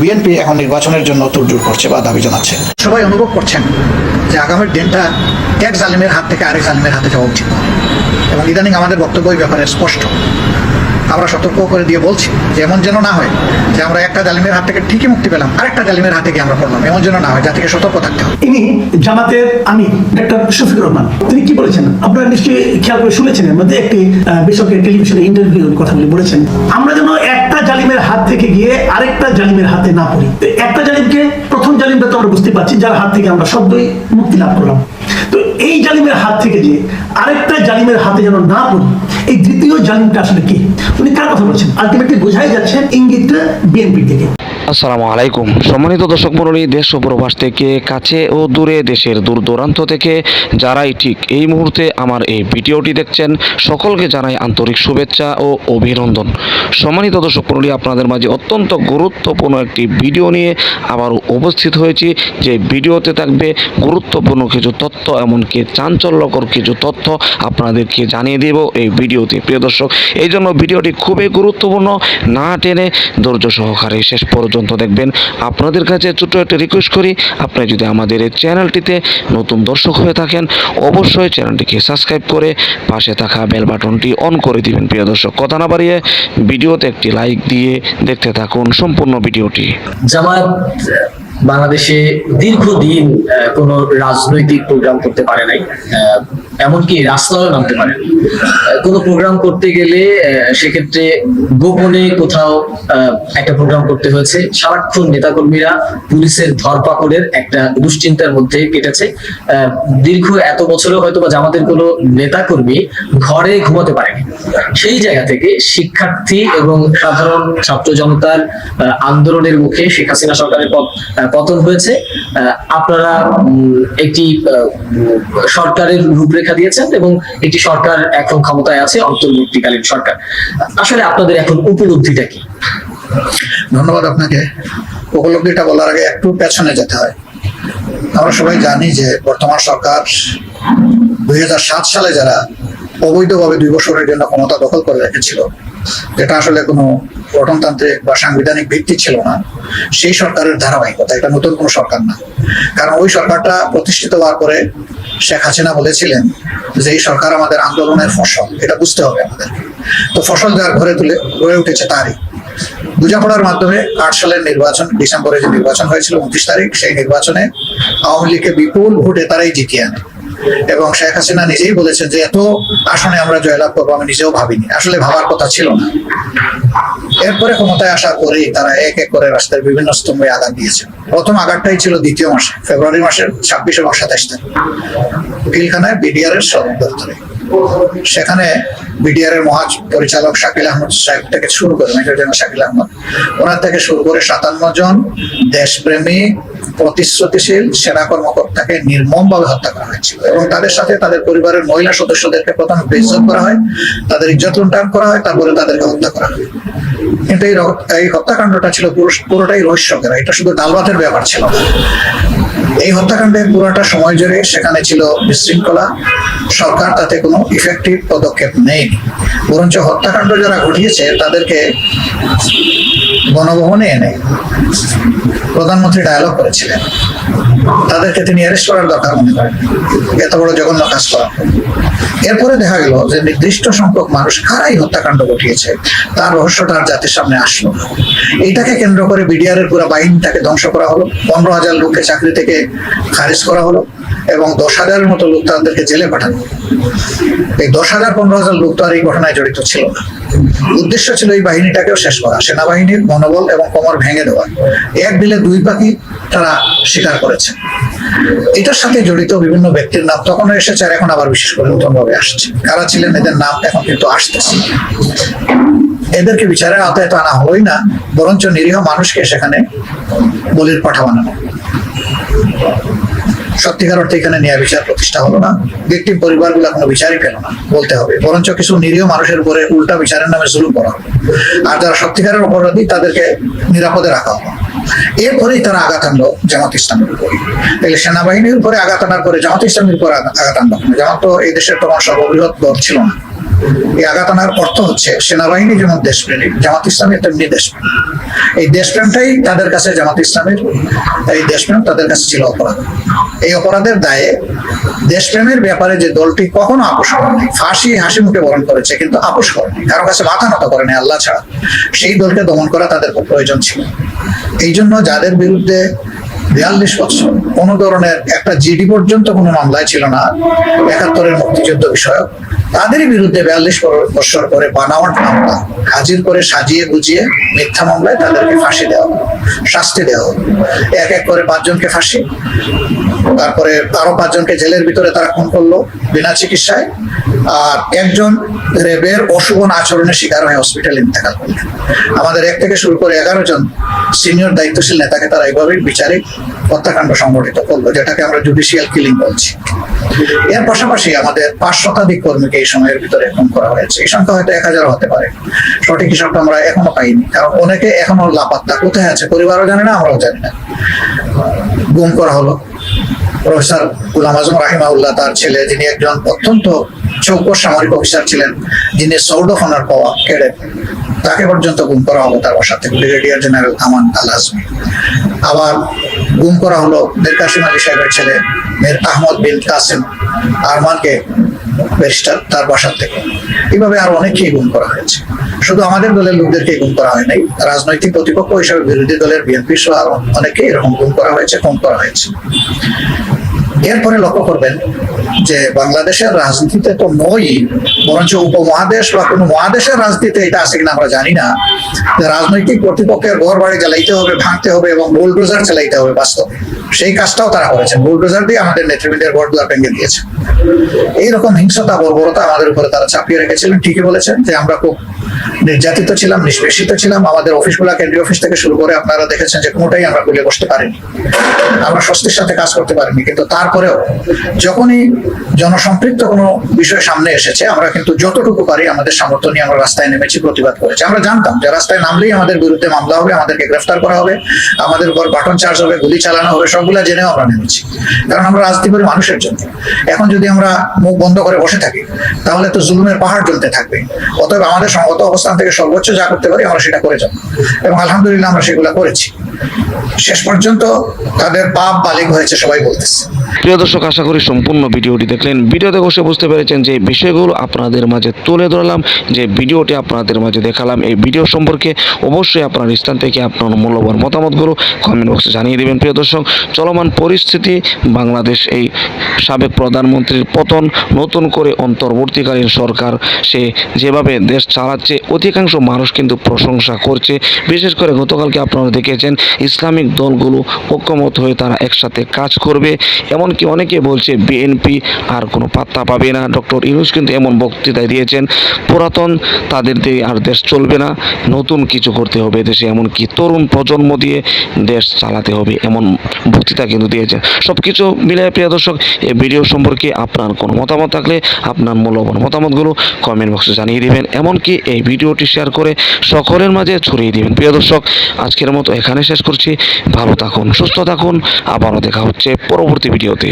BNP এখন নির্বাচনের জন্য তুলজুর করছে বা দাবি জানাচ্ছে। সবাই অনুভব করছেন যে আগামীর দিনটা এক জালিমের হাত থেকে আরেক জালিমের হাতে যাওয়া উচিত এবং ইদানিং আমাদের বক্তব্য ব্যাপারে স্পষ্ট। আমরা সতর্ক করে দিয়ে বলছি যে এমন যেন না হয় যে আমরা একটা জালিমের হাত থেকে ঠিকই মুক্তি পেলাম, আরেকটা জালিমের হাতে গিয়ে আমরা পড়লাম এমন যেন না হয় যা থেকে সতর্ক থাকতে হবে। ইনি জামাতের আমির, ডাক্তার শফিকুর রহমান। তিনি কি বলেছেন? আপনারা নিশ্চয়ই খেয়াল করে শুনেছেন মধ্যে একটি বেসরকারি টেলিভিশনে ইন্টারভিউ কথাগুলি বলেছেন। আমরা যেন একটা জালিমের হাত থেকে গিয়ে আরেকটা জালিমের হাতে না পড়ি। একটা জালিমকে প্রথম জালিমটা তো আমরা বুঝতে পারছি, যার হাত থেকে আমরা সদ্যই মুক্তি লাভ করলাম। তো এই জালিমের হাত থেকে যে আরেকটা জালিমের হাতে যেন না পড়ি, এই দ্বিতীয় জালিমটা আসলে কি? উনি কার কথা বলছেন? আলটিমেটলি বোঝাই যাচ্ছেন ইঙ্গিতটা বিএনপি থেকে। আসসালামু আলাইকুম। সম্মানিত দর্শক মণ্ডলী, দেশ ও প্রবাস থেকে কাছে ও দূরে, দেশের দূর দূরান্ত থেকে যারাই ঠিক এই মুহূর্তে আমার এই ভিডিওটি দেখছেন, সকলকে জানাই আন্তরিক শুভেচ্ছা ও অভিনন্দন। সম্মানিত দর্শক মণ্ডলী, আপনাদের মাঝে অত্যন্ত গুরুত্বপূর্ণ একটি ভিডিও নিয়ে আবার উপস্থিত হয়েছি। যে ভিডিওতে থাকবে গুরুত্বপূর্ণ কিছু তথ্য, এমনকি চাঞ্চল্যকর কিছু তথ্য আপনাদেরকে জানিয়ে দেব এই ভিডিওতে। প্রিয় দর্শক, এই জন্য ভিডিওটি খুবই গুরুত্বপূর্ণ, না টেনে ধৈর্য সহকারে শেষ পর্যন্ত দেখবেন। আপনাদের কাছে ছোট্ট একটা রিকোয়েস্ট করি আপনি যদি আমাদের এই চ্যানেলটিতে নতুন দর্শক হয়ে থাকেন, অবশ্যই চ্যানেলটিকে সাবস্ক্রাইব করে পাশে থাকা বেল বাটনটি অন করে দিবেন, প্রিয় দর্শক। কথা না বাড়িয়ে ভিডিওতে একটি লাইক দিয়ে দেখতে থাকুন সম্পূর্ণ ভিডিওটি। জামাত বাংলাদেশে দীর্ঘদিন কোনো রাজনৈতিক প্রোগ্রাম করতে পারে নাই এমনকি রাস্তায়ও নামতে পারে নাই। কোনো প্রোগ্রাম করতে গেলে সেক্ষেত্রে গোপনে কোথাও একটা প্রোগ্রাম করতে হয়েছে। সারাক্ষণ নেতাকর্মীরা পুলিশের ধরপাকড়ের একটা দুশ্চিন্তার মধ্যে কেটেছে। দীর্ঘ এত বছরেও হয়তো বা জামাতের কোনো নেতাকর্মী ঘরে ঘুমাতে পারেনি। সেই জায়গা থেকে শিক্ষার্থী এবং সাধারণ ছাত্র জনতার আন্দোলনের মুখে শেখ হাসিনা সরকারের পত- পতন হয়েছে। আপনারা একটি সরকারের রূপরেখা দিয়েছেন এবং একটি সরকার এখন ক্ষমতায় আছে অন্তর্বর্তীকালীন সরকার। আসলে আপনাদের এখন উপলব্ধিটা কি? ধন্যবাদ আপনাকে। উপলব্ধিটা বলার আগে একটু পেছনে যেতে হয়। আমরা সবাই জানি যে বর্তমান সরকার দুই হাজার সাত সালে যারা অবৈধভাবে দুই বছরের জন্য ক্ষমতা দখল করে রেখেছিল যেটা আসলে কোনো গঠনতান্ত্রিক বা সাংবিধানিক ভিত্তি ছিল না, সেই সরকারের ধারাবাহিকতা, এটা নতুন কোনো সরকার না। কারণ ওই সরকারটা প্রতিষ্ঠিত হওয়ার পরে শেখ হাসিনা বলেছিলেন যে, এই সরকার আমাদের আন্দোলনের ফসল। এটা বুঝতে হবে আমাদের। তো ফসল যার ঘরে তুলে গড়ে উঠেছে তারই। বোঝাপড়ার মাধ্যমে আট সালের নির্বাচন, ডিসেম্বরে যে নির্বাচন হয়েছিল, উনত্রিশ তারিখ, সেই নির্বাচনে আওয়ামী লীগকে বিপুল ভোটে তারাই জিতিয়ে আনে। এবং শেখ হাসিনা নিজেই বলেছেন যে এত আসনে আমরা জয়লাভ করব, আমি নিজেও ভাবিনি। আসলে ভাবার কথা ছিল না। এরপরে ক্ষমতায় আসার পরেই তারা এক এক করে রাস্তার বিভিন্ন স্তম্ভে আঘাত দিয়েছে। প্রথম আঘাতটাই ছিল দ্বিতীয় মাসে, ফেব্রুয়ারি মাসের ছাব্বিশ এবং সাতাশ তারিখ। পিলখানায় বিডিআর এর সদর দপ্তরে। সেখানে বিডিআর এর মহা পরিচালক শাকিল আহমদ সাহেব থেকে শুরু করে, মেজর জেনারেল শাকিল আহমদ, ওনার থেকে শুরু করে সাতান্ন জন দেশপ্রেমী প্রতিশ্রুতিশীল সেনা কর্মকর্তাকে নির্মম নির্মমভাবে হত্যা করা হয়েছিল এবং তাদের সাথে তাদের পরিবারের মহিলা সদস্যদেরকে প্রথমে বেইজ্জত করা হয়, তাদের ইজ্জত লুণ্ঠন করা হয়, তারপরে তাদেরকে হত্যা করা হয়। কিন্তু এই এই হত্যাকাণ্ডটা ছিল পুরো- পুরোটাই রহস্যকর, এটা শুধু ডাল ভাতের ব্যাপার ছিল এই হত্যাকাণ্ডের পুরোটা সময় জুড়ে সেখানে ছিল বিশৃঙ্খলা, সরকার তাতে কোনো ইফেক্টিভ পদক্ষেপ নেই বরঞ্চ হত্যাকাণ্ড যারা ঘটিয়েছে, তাদেরকে গণভবনে এনে প্রধানমন্ত্রী ডায়ালগ করেছিলেন। তাদেরকে তিনি অ্যারেস্ট করার দরকার মনে করেন। এত বড় জঘন্য কাজ করা। এরপরে দেখা গেল যে নির্দিষ্ট সংখ্যক মানুষ কারাই হত্যাকাণ্ড ঘটিয়েছে, তার রহস্যটা আর জাতির সামনে আসলো। এইটাকে কেন্দ্র করে বিডিআর এর পুরো বাহিনীটাকে ধ্বংস করা হলো, পনেরো হাজার লোককে চাকরি থেকে খারিজ করা হলো এবং দশ হাজারের মতো লোক তাদেরকে জেলে পাঠানো এই দশ হাজার পনেরো হাজার লোক তো আর এই ঘটনায় জড়িত ছিল না। উদ্দেশ্য ছিল এই বাহিনীটাকেও শেষ করা, সেনাবাহিনীর মনোবল এবং কোমর ভেঙে দেওয়া। এক দিলে দুই পাখি তারা স্বীকার করেছে। এটার সাথে জড়িত বিভিন্ন ব্যক্তির নাম তখনও এসেছে আর এখন আবার বিশেষ করে নতুন ভাবে আসছে। কারা ছিলেন এদের নাম এখন কিন্তু আসতেছে। এদেরকে বিচারের আওতায় তো আনা হলোই না, বরঞ্চ নিরীহ মানুষকে সেখানে বলির পাঠা বানানো। সত্যিকার অর্থে এখানে ন্যায় বিচার প্রতিষ্ঠা হলো না। ব্যক্তি পরিবারগুলো কোনো বিচারই পেল না, বলতে হবে। বরঞ্চ কিছু নিরীহ মানুষের উপরে উল্টা বিচারের নামে জুলুম করা হলো। আর যারা সত্যিকারের অপরাধী, তাদেরকে নিরাপদে রাখা হলো। এরপরেই তারা আঘাত আনলো জামাত ইসলামের উপরে। তাহলে সেনাবাহিনীর উপরে আঘাত আনার পরে জামাত ইসলামের উপরে আঘাত আনলো। জামাত তো এই দেশের তোমার সর্ববৃহৎ দল ছিল না। এই আঘাত আনার অর্থ হচ্ছে সেনাবাহিনী যেমন দেশপ্রেমিক, জামাত ইসলামী তেমনি দেশপ্রেমিক এই দেশপ্রেমটাই তাদের কাছে, জামাত ইসলামের এই দেশপ্রেম তাদের কাছে ছিল অপরাধ। এই অপরাধের দায়ে দেশপ্রেমের ব্যাপারে যে দলটি কখনো আপোষ করেনি ফাঁসি, হাসি মুখে বরণ করেছে, কিন্তু আপোষ করেনি কারও কাছে মাথা নত করেনি আল্লাহ ছাড়া। সেই দলকে দমন করা তাদের প্রয়োজন ছিল। এই জন্য যাদের বিরুদ্ধে বিয়াল্লিশ বছর। কোনো ধরনের একটা জিডি পর্যন্ত কোনো মামলায় ছিল না। একাত্তরের মুক্তিযুদ্ধ বিষয়ক। তাদের বিরুদ্ধে বিয়াল্লিশ বছর পরে বানাওয়াট মামলা। হাজির করে সাজিয়ে গুজিয়ে মিথ্যা মামলায় তাদেরকে ফাঁসি দেওয়া শাস্তি দেওয়া। এক এক করে পাঁচজনকে ফাঁসি। তারপরে আরও পাঁচজনকে জেলের ভিতরে তারা খুন করল বিনা চিকিৎসায়। আর একজন রেবের অশুভন আচরণের শিকার হয়ে হসপিটালে ইন্তেকাল করলেন। আমাদের এক থেকে শুরু করে এগারো জন সিনিয়র দায়িত্বশীল নেতাকে তারা এইভাবেই বিচারিক হত্যাকাণ্ড সংগঠিত করল, যেটাকে আমরা জুডিশিয়াল কিলিং বলছি। এর পাশাপাশি আমাদের পাঁচ শতাধিক কর্মীকে এই সময়ের ভিতরে খুন করা হয়েছে। এই সংখ্যা হয়তো এক হাজার হতে পারে। সঠিক হিসাবটা আমরা এখনও পাইনি, কারণ অনেকে এখনও লাপাত্তা। কোথায় আছে? পরিবারও জানে না, আমরাও জানি না। গুম করা হলো। প্রফেসর গুলাম আজম রাহিমাউল্লাহ তার ছেলে, যিনি একজন অত্যন্ত চৌকস সামরিক অফিসার ছিলেন, যিনি সৌড অনার পাওয়া কেড়ে তাকে পর্যন্ত গুম করা হলো তার বাসা থেকে। ব্রিগেডিয়ার জেনারেল আমান আল আজমি আবার গুম করা হলো মীর কাসিম আলী সাহেবের ছেলে মীর আহমদ বিন কাসিম আরমানকে ব্যারিস্টার তার বাসার থেকে। এইভাবে আর অনেককেই গুম করা হয়েছে। শুধু আমাদের দলের লোকদেরকে গুম করা হয় নাই রাজনৈতিক প্রতিপক্ষ হিসাবে বিরোধী দলের বিএনপি সহ আরও অনেকেই এরকম গুম করা হয়েছে কম করা হয়েছে। এরপরে লক্ষ্য করবেন যে বাংলাদেশের রাজনীতিতে তো নই বরঞ্চ উপমহাদেশ বা কোনো মহাদেশের রাজনীতিতে এটা আছে কিনা আমরা জানি না। যে রাজনৈতিক কর্তৃপক্ষের ঘর বাড়ি জ্বালাইতে হবে, ভাঙতে হবে এবং বুলডোজার চালাইতে হবে বাস্তব। সেই কাজটাও তারা করেছেন। বুলডোজার দিয়ে আমাদের নেতৃবৃন্দের ঘর দুয়ার ভেঙে দিয়েছে। এইরকম হিংসতা, বর্বরতা আমাদের উপরে তারা চাপিয়ে রেখেছিলেন। ঠিকই বলেছেন যে আমরা খুব নির্যাতিত ছিলাম, নিষ্পেষিত ছিলাম। আমাদের অফিসগুলো, কেন্দ্রীয় অফিস থেকে শুরু করে আপনারা দেখেছেন যে কোনোটাই আমরা খুলে বসতে পারিনি। আমরা স্বস্তির সাথে কাজ করতে পারিনি। কিন্তু তারপরেও যখনই জনসম্পৃক্ত কোনো বিষয় সামনে এসেছে, আমরা কিন্তু যতটুকু পারি আমাদের সামর্থ্য নিয়ে আমরা রাস্তায় নেমেছি, প্রতিবাদ করেছি। আমরা জানতাম যে রাস্তায় নামলেই আমাদের বিরুদ্ধে মামলা হবে, আমাদেরকে গ্রেফতার করা হবে, আমাদের উপর বাটন চার্জ হবে, গুলি চালানো হবে, সবগুলা জেনেও আমরা নেমেছি। কারণ আমরা রাজনীতি করি মানুষের জন্য। এখন যদি আমরা মুখ বন্ধ করে বসে থাকি, তাহলে তো জুলুমের পাহাড় জ্বলতে থাকবে। অতএব আমাদের সঙ্গত অবস্থান থেকে সর্বোচ্চ যা করতে পারি আমরা সেটা করে যাব। এবং আলহামদুলিল্লাহ আমরা সেগুলো করেছি। শেষ পর্যন্ত তাদের পাপ বালিক হয়েছে সবাই বলতেছে। প্রিয় দর্শক, আশা করি সম্পূর্ণ ভিডিওটি দেখলেন। ভিডিওতে বসে বুঝতে পেরেছেন যে বিষয়গুলো আপনাদের মাঝে তুলে ধরলাম, যে ভিডিওটি আপনাদের মাঝে দেখালাম। এই ভিডিও সম্পর্কে অবশ্যই আপনার স্থান থেকে আপনার মূল্যবান মতামতগুলো কমেন্ট বক্সে জানিয়ে দেবেন। প্রিয় দর্শক, চলমান পরিস্থিতি, বাংলাদেশ এই সাবেক প্রধানমন্ত্রীর পতন, নতুন করে অন্তর্বর্তীকালীন সরকার, সে যেভাবে দেশ চালাচ্ছে, অধিকাংশ মানুষ কিন্তু প্রশংসা করছে। বিশেষ করে গতকালকে আপনারা দেখেছেন ইসলামিক দলগুলো ঐক্যমত হয়ে তারা একসাথে কাজ করবে। এমনকি অনেকে বলছে বিএনপি আর কোনো পাত্তা পাবে না। ডক্টর ইউনুস কিন্তু এমন বক্তৃতায় দিয়েছেন, পুরাতন তাদের দিয়ে আর দেশ চলবে না। নতুন কিছু করতে হবে দেশে। এমনকি তরুণ প্রজন্ম দিয়ে দেশ চালাতে হবে। এমন বক্তৃতা কিন্তু দিয়েছেন। সব কিছু মিলিয়ে প্রিয় দর্শক, এই ভিডিও সম্পর্কে আপনার কোনো মতামত থাকলে আপনার মূল্যবান মতামতগুলো কমেন্ট বক্সে জানিয়ে দেবেন। এমনকি এই ভিডিওটি শেয়ার করে সকলের মাঝে ছড়িয়ে দেবেন। প্রিয় দর্শক, আজকের মতো এখানে শেষ করছি। ভালো থাকুন সুস্থ থাকুন। আবারও দেখা হচ্ছে পরবর্তী ভিডিওতে।